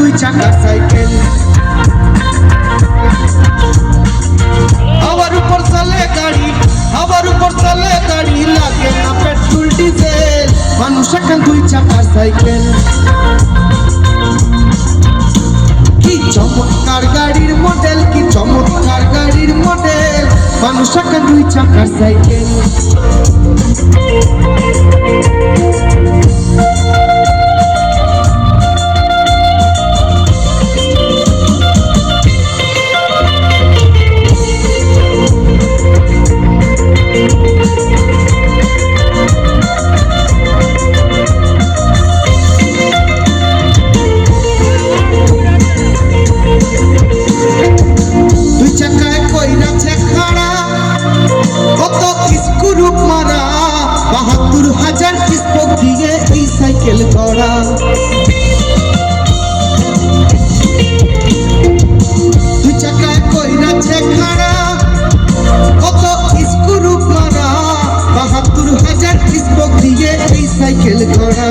দুই চাকার সাইকেল। আমার উপর চলে গাড়ি, আবার উপর চলে গাড়ি লাগে না পেট্রোল, ডিজেল। মানুষ এখন দুই চাকার সাইকেল। কি চমৎকার গাড়ির মডেল, কি চমৎকার গাড়ির মডেল। মানুষ এখন দুই চাকার সাইকেল। লোক মারা বাহাত্তর হাজার কিস্ত দিয়ে এই সাইকেল করা দুই চাকায় কইরা ছেখাড়া কত স্ক্রু মারা বাহাত্তর হাজার কিস্ত দিয়ে এই সাইকেল করা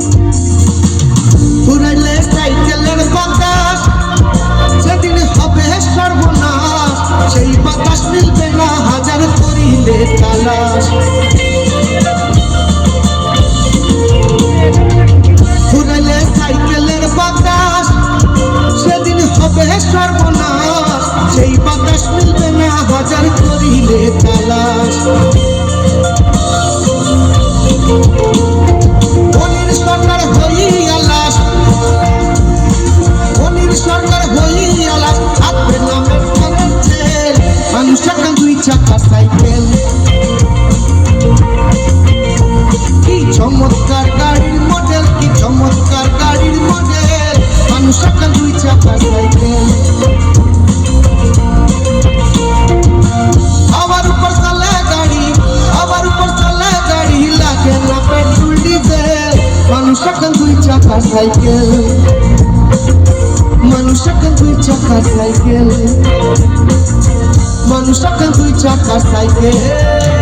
Música Manusia duitnya pas cycle. Manusia duitnya pas cycle. Manusia duitnya pas cycle.